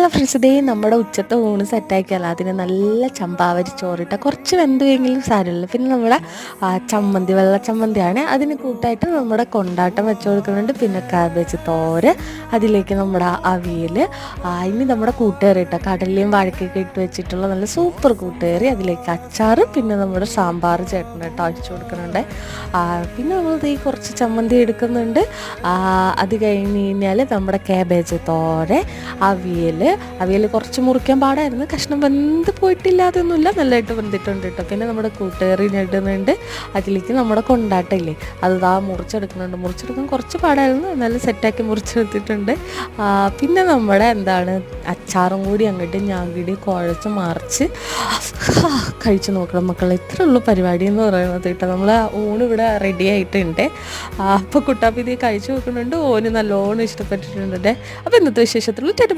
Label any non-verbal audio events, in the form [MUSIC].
Hello friends ഇതേ നമ്മുടെ ഉച്ചത്തെ ഊണ് സെറ്റാക്കിയാൽ അതിന് നല്ല ചമ്പാവരി ചോറിട്ട കുറച്ച് വെന്തുവെങ്കിലും സാരമില്ല. പിന്നെ നമ്മുടെ ചമ്മന്തി വെള്ള ചമ്മന്തിയാണ്. അതിന് കൂട്ടായിട്ട് നമ്മുടെ കൊണ്ടാട്ടം വെച്ച് കൊടുക്കുന്നുണ്ട്. പിന്നെ കാബേജ് തോര് അതിലേക്ക് നമ്മുടെ അവിയൽ ഇനി നമ്മുടെ കൂട്ടുകറി ഇട്ട കടലയും വാഴക്കൊക്കെ ഇട്ട് വെച്ചിട്ടുള്ള നല്ല സൂപ്പർ കൂട്ടുകറി. അതിലേക്ക് അച്ചാറ് പിന്നെ നമ്മുടെ സാമ്പാർ ചേട്ടനായിട്ട് അഴിച്ചു കൊടുക്കുന്നുണ്ട്. പിന്നെ നമ്മൾ ഈ കുറച്ച് ചമ്മന്തി എടുക്കുന്നുണ്ട്. അത് കഴിഞ്ഞ് കഴിഞ്ഞാൽ നമ്മുടെ കാബേജ് തോര അവിയൽ അവിയൽ കുറച്ച് മുറിക്കാൻ പാടായിരുന്നു. കഷ്ണം വെന്ത് പോയിട്ടില്ല അതൊന്നുമില്ല നല്ലതായിട്ട് വെന്തിട്ടുണ്ട് കേട്ടോ പിന്നെ നമ്മുടെ കൂട്ടുകറി ഇടുന്നുണ്ട് അതിലേക്ക് നമ്മുടെ കൊണ്ടാട്ടില്ലേ അത് ആ മുറിച്ചെടുക്കുന്നുണ്ട്. മുറിച്ചെടുക്കാൻ കുറച്ച് പാടായിരുന്നു. നല്ല സെറ്റാക്കി മുറിച്ചെടുത്തിട്ടുണ്ട്. പിന്നെ നമ്മുടെ എന്താണ്? അച്ചാറും കൂടി അങ്ങോട്ട് ഞാൻ കൂടി കുഴച്ച് മറിച്ച് [LAUGHS] കഴിച്ചു നോക്കണം മക്കളെ. ഇത്ര ഉള്ളൂ പരിപാടി എന്ന് പറയുന്നത് കേട്ടോ. നമ്മൾ ഊണ് ഇവിടെ റെഡി ആയിട്ടുണ്ട്. അപ്പോൾ കുട്ടാപ്പിതി കഴിച്ചു നോക്കുന്നുണ്ട്. ഓന് നല്ലോണം ഇഷ്ടപ്പെട്ടിട്ടുണ്ട് അപ്പോൾ ഇന്നത്തെ വിശേഷത്തിലുള്ള ചേട്ടാ